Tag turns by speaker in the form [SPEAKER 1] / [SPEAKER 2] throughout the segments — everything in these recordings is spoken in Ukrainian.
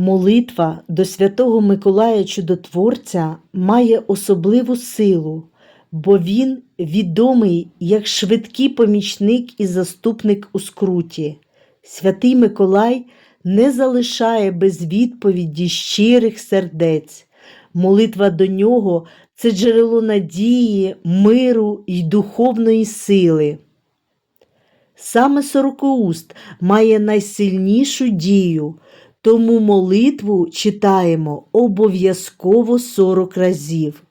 [SPEAKER 1] Молитва до Святого Миколая Чудотворця має особливу силу, бо він відомий як швидкий помічник і заступник у скруті. Святий Миколай не залишає без відповіді щирих сердець. Молитва до нього це джерело надії, миру і духовної сили. Саме сорокоуст має найсильнішу дію, тому молитву читаємо обов'язково 40 разів.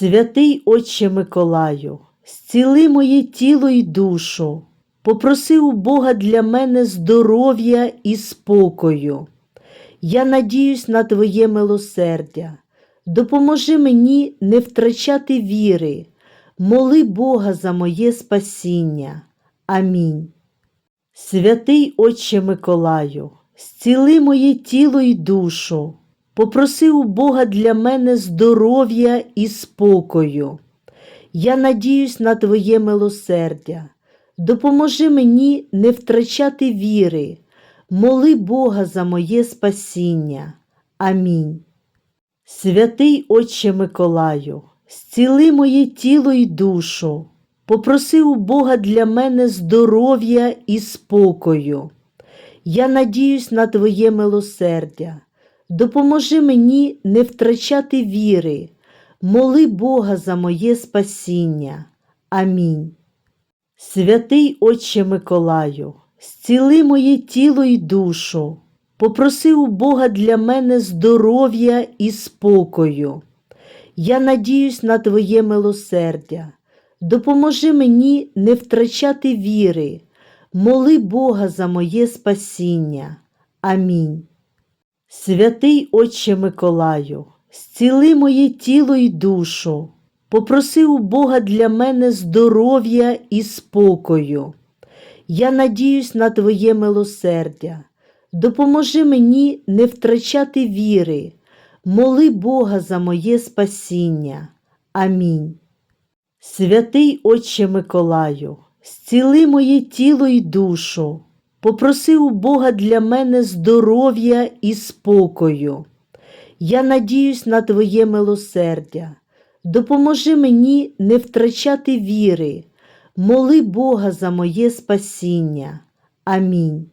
[SPEAKER 1] Святий Отче Миколаю, зціли моє тіло й душу, попроси у Бога для мене здоров'я і спокою. Я надіюсь на Твоє милосердя. Допоможи мені не втрачати віри, моли Бога за моє спасіння. Амінь. Святий Отче Миколаю, зціли моє тіло й душу, попроси у Бога для мене здоров'я і спокою. Я надіюсь на Твоє милосердя. Допоможи мені не втрачати віри, моли Бога за моє спасіння. Амінь. Святий Отче Миколаю, зціли моє тіло й душу, попроси у Бога для мене здоров'я і спокою. Я надіюсь на Твоє милосердя. Допоможи мені не втрачати віри, моли Бога за моє спасіння. Амінь. Святий Отче Миколаю, зціли моє тіло й душу, попроси у Бога для мене здоров'я і спокою. Я надіюсь на Твоє милосердя. Допоможи мені не втрачати віри, моли Бога за моє спасіння. Амінь. Святий Отче Миколаю, зціли моє тіло й душу, попроси у Бога для мене здоров'я і спокою. Я надіюсь на Твоє милосердя. Допоможи мені не втрачати віри, моли Бога за моє спасіння. Амінь. Святий Отче Миколаю, зціли моє тіло й душу, попроси у Бога для мене здоров'я і спокою. Я надіюсь на Твоє милосердя. Допоможи мені не втрачати віри, моли Бога за моє спасіння. Амінь.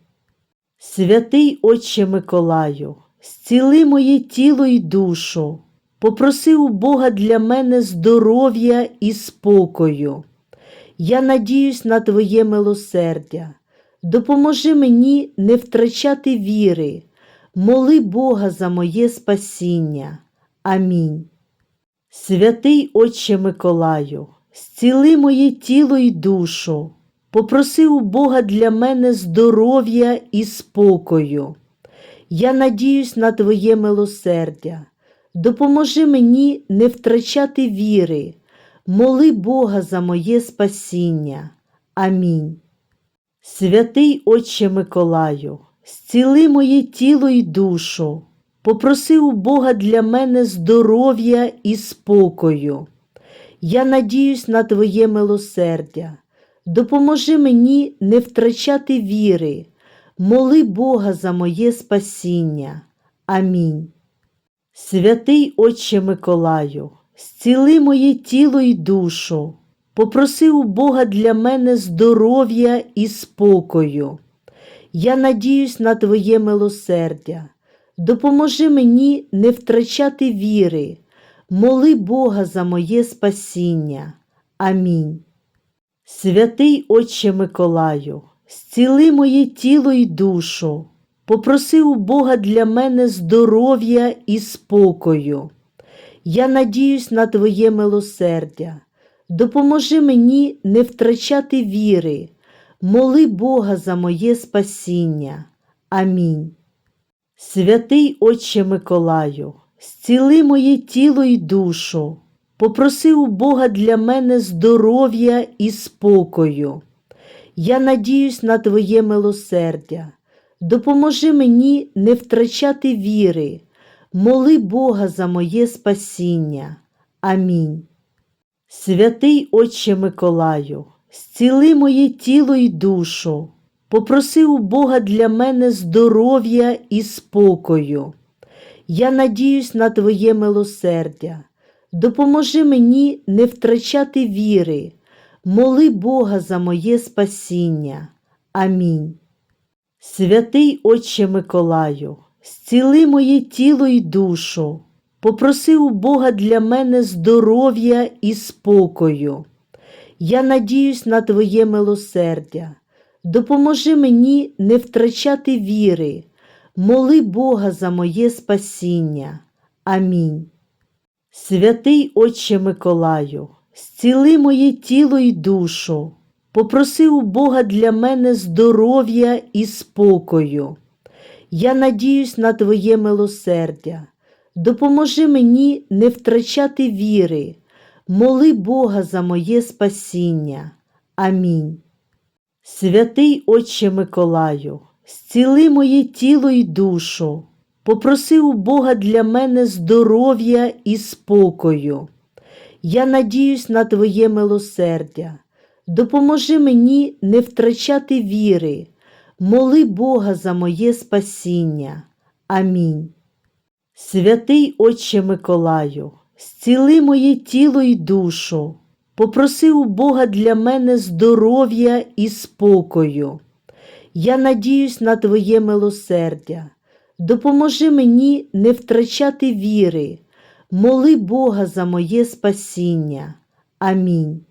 [SPEAKER 1] Святий Отче Миколаю, зціли моє тіло й душу, попроси у Бога для мене здоров'я і спокою. Я надіюсь на Твоє милосердя. Допоможи мені не втрачати віри, моли Бога за моє спасіння. Амінь. Святий Отче Миколаю, зціли моє тіло й душу, попроси у Бога для мене здоров'я і спокою. Я надіюсь на Твоє милосердя. Допоможи мені не втрачати віри, моли Бога за моє спасіння. Амінь. Святий Отче Миколаю, зціли моє тіло й душу, попроси у Бога для мене здоров'я і спокою. Я надіюсь на Твоє милосердя. Допоможи мені не втрачати віри, моли Бога за моє спасіння. Амінь. Святий Отче Миколаю, зціли моє тіло й душу, попроси у Бога для мене здоров'я і спокою. Я надіюсь на Твоє милосердя. Допоможи мені не втрачати віри, моли Бога за моє спасіння. Амінь. Святий Отче Миколаю, зціли моє тіло й душу, попроси у Бога для мене здоров'я і спокою. Я надіюсь на Твоє милосердя. Допоможи мені не втрачати віри, моли Бога за моє спасіння. Амінь. Святий Отче Миколаю, зціли моє тіло й душу, попроси у Бога для мене здоров'я і спокою. Я надіюсь на Твоє милосердя. Допоможи мені не втрачати віри, моли Бога за моє спасіння. Амінь. Святий Отче Миколаю, зціли моє тіло й душу, попроси у Бога для мене здоров'я і спокою. Я надіюсь на Твоє милосердя. Допоможи мені не втрачати віри, моли Бога за моє спасіння. Амінь. Святий Отче Миколаю, зціли моє тіло й душу, попроси у Бога для мене здоров'я і спокою. Я надіюсь на Твоє милосердя. Допоможи мені не втрачати віри, моли Бога за моє спасіння. Амінь. Святий Отче Миколаю, зціли моє тіло й душу, попроси у Бога для мене здоров'я і спокою. Я надіюсь на Твоє милосердя. Допоможи мені не втрачати віри, моли Бога за моє спасіння. Амінь. Святий Отче Миколаю, зціли моє тіло й душу, попроси у Бога для мене здоров'я і спокою. Я надіюсь на Твоє милосердя. Допоможи мені не втрачати віри, моли Бога за моє спасіння. Амінь. Святий Отче Миколаю, зціли моє тіло й душу, попроси у Бога для мене здоров'я і спокою. Я надіюсь на Твоє милосердя. Допоможи мені не втрачати віри, моли Бога за моє спасіння. Амінь.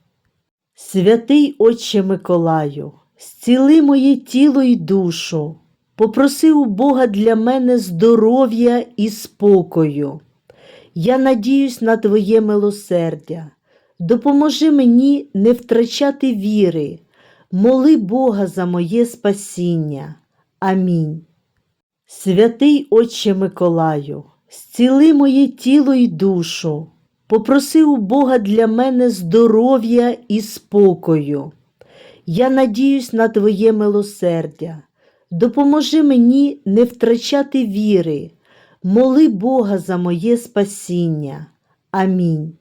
[SPEAKER 1] Святий Отче Миколаю, зціли моє тіло й душу, попроси у Бога для мене здоров'я і спокою. Я надіюсь на Твоє милосердя. Допоможи мені не втрачати віри, моли Бога за моє спасіння. Амінь. Святий Отче Миколаю, зціли моє тіло й душу, попроси у Бога для мене здоров'я і спокою. Я надіюсь на Твоє милосердя. Допоможи мені не втрачати віри, моли Бога за моє спасіння. Амінь.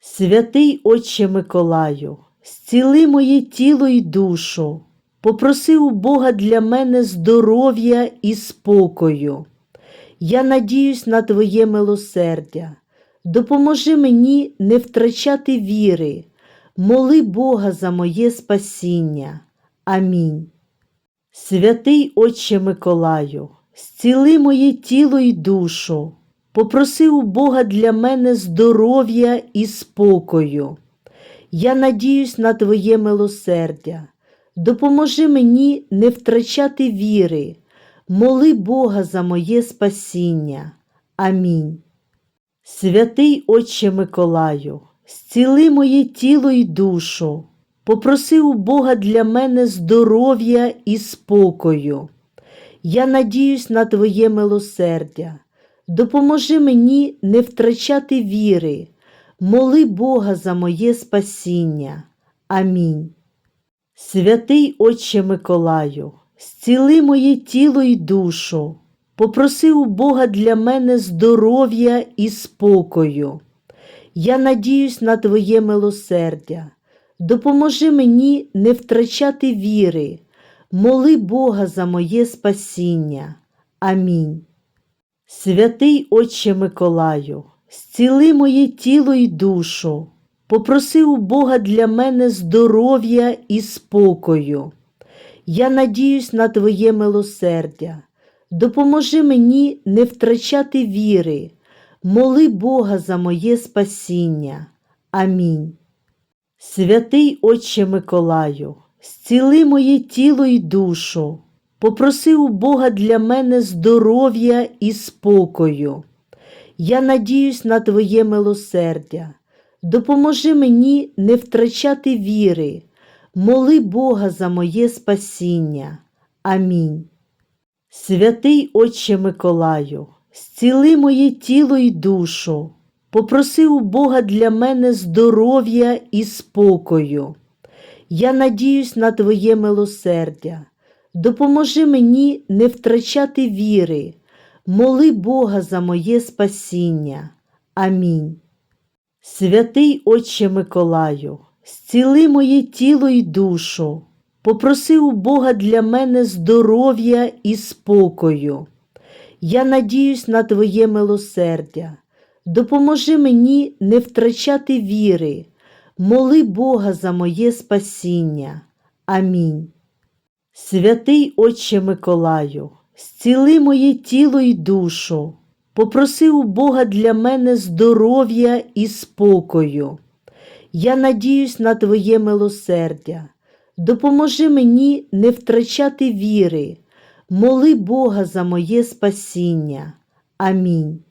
[SPEAKER 1] Святий Отче Миколаю, зціли моє тіло й душу, попроси у Бога для мене здоров'я і спокою. Я надіюсь на Твоє милосердя. Допоможи мені не втрачати віри, моли Бога за моє спасіння. Амінь. Святий Отче Миколаю, зціли моє тіло й душу, попроси у Бога для мене здоров'я і спокою. Я надіюсь на Твоє милосердя. Допоможи мені не втрачати віри, моли Бога за моє спасіння. Амінь. Святий Отче Миколаю, зціли моє тіло й душу, попроси у Бога для мене здоров'я і спокою. Я надіюсь на Твоє милосердя. Допоможи мені не втрачати віри, моли Бога за моє спасіння. Амінь. Святий Отче Миколаю, зціли моє тіло й душу, попроси у Бога для мене здоров'я і спокою. Я надіюсь на Твоє милосердя. Допоможи мені не втрачати віри, моли Бога за моє спасіння. Амінь. Святий Отче Миколаю, зціли моє тіло й душу, попроси у Бога для мене здоров'я і спокою. Я надіюсь на Твоє милосердя. Допоможи мені не втрачати віри, моли Бога за моє спасіння. Амінь. Святий Отче Миколаю, зціли моє тіло й душу, попроси у Бога для мене здоров'я і спокою. Я надіюсь на Твоє милосердя. Допоможи мені не втрачати віри, моли Бога за моє спасіння. Амінь. Святий Отче Миколаю, зціли моє тіло й душу, попроси у Бога для мене здоров'я і спокою. Я надіюсь на Твоє милосердя. Допоможи мені не втрачати віри, моли Бога за моє спасіння. Амінь. Святий Отче Миколаю, зціли моє тіло й душу, попроси у Бога для мене здоров'я і спокою. Я надіюсь на Твоє милосердя. Допоможи мені не втрачати віри, моли Бога за моє спасіння. Амінь. Святий Отче Миколаю, зціли моє тіло й душу, попроси у Бога для мене здоров'я і спокою. Я надіюсь на Твоє милосердя. Допоможи мені не втрачати віри, моли Бога за моє спасіння. Амінь.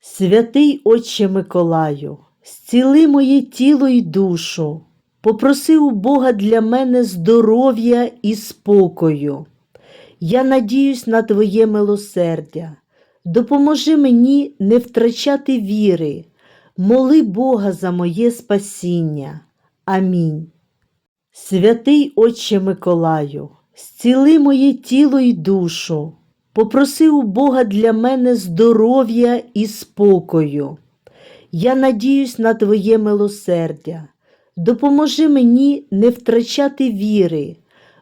[SPEAKER 1] Святий Отче Миколаю, зціли моє тіло й душу, попроси у Бога для мене здоров'я і спокою. Я надіюсь на Твоє милосердя. Допоможи мені не втрачати віри, моли Бога за моє спасіння. Амінь. Святий Отче Миколаю, зціли моє тіло й душу, попроси у Бога для мене здоров'я і спокою. Я надіюсь на Твоє милосердя. Допоможи мені не втрачати віри,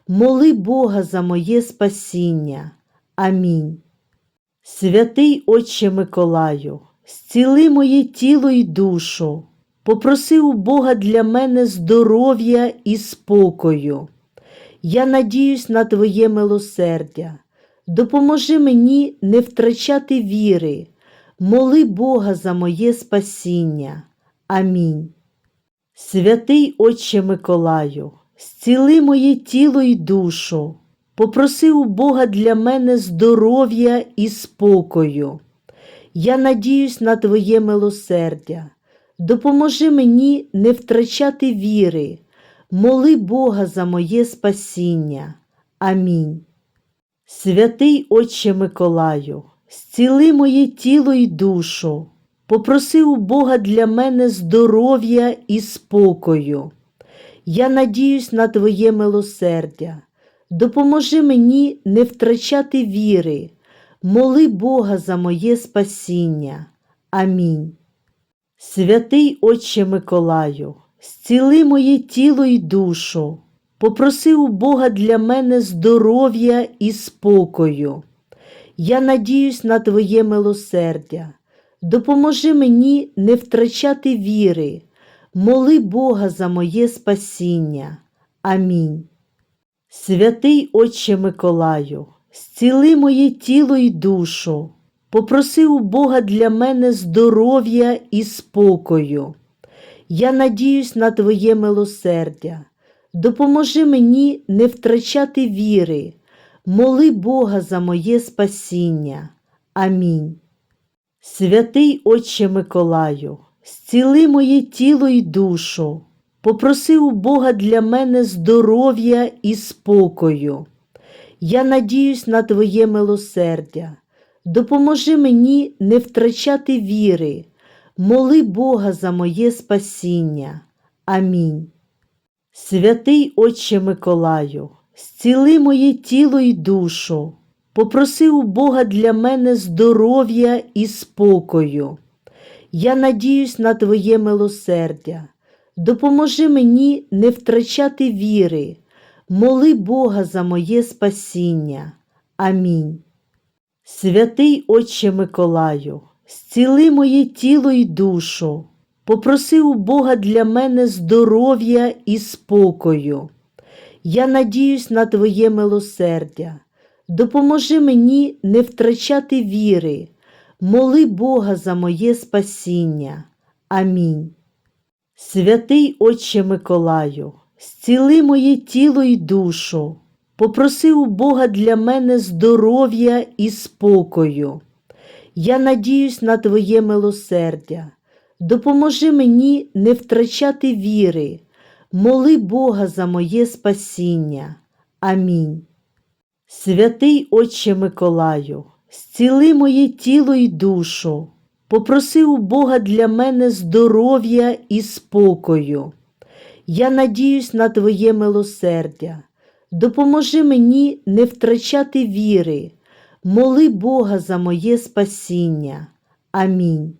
[SPEAKER 1] моли Бога за моє спасіння. Амінь. Святий Отче Миколаю, зціли моє тіло й душу, попроси у Бога для мене здоров'я і спокою. Я надіюсь на Твоє милосердя. Допоможи мені не втрачати віри, моли Бога за моє спасіння. Амінь. Святий Отче Миколаю, зціли моє тіло й душу, попроси у Бога для мене здоров'я і спокою. Я надіюсь на Твоє милосердя. Допоможи мені не втрачати віри, моли Бога за моє спасіння. Амінь. Святий Отче Миколаю, зціли моє тіло й душу, попроси у Бога для мене здоров'я і спокою. Я надіюсь на Твоє милосердя. Допоможи мені не втрачати віри, моли Бога за моє спасіння. Амінь. Святий Отче Миколаю, зціли моє тіло й душу, попроси у Бога для мене здоров'я і спокою. Я надіюсь на Твоє милосердя. Допоможи мені не втрачати віри, моли Бога за моє спасіння. Амінь. Святий Отче Миколаю, зціли моє тіло й душу, попроси у Бога для мене здоров'я і спокою. Я надіюсь на Твоє милосердя. Допоможи мені не втрачати віри, моли Бога за моє спасіння. Амінь. Святий Отче Миколаю, зціли моє тіло й душу, попроси у Бога для мене здоров'я і спокою. Я надіюсь на Твоє милосердя. Допоможи мені не втрачати віри, моли Бога за моє спасіння. Амінь. Святий Отче Миколаю, зціли моє тіло й душу, попроси у Бога для мене здоров'я і спокою. Я надіюсь на Твоє милосердя. Допоможи мені не втрачати віри, моли Бога за моє спасіння. Амінь. Святий Отче Миколаю, зціли моє тіло й душу, попроси у Бога для мене здоров'я і спокою. Я надіюсь на Твоє милосердя. Допоможи мені не втрачати віри, моли Бога за моє спасіння. Амінь. Святий Отче Миколаю, зціли моє тіло й душу, попроси у Бога для мене здоров'я і спокою. Я надіюсь на Твоє милосердя. Допоможи мені не втрачати віри, моли Бога за моє спасіння. Амінь. Святий Отче Миколаю, зціли моє тіло й душу, попроси у Бога для мене здоров'я і спокою. Я надіюсь на Твоє милосердя. Допоможи мені не втрачати віри, моли Бога за моє спасіння. Амінь.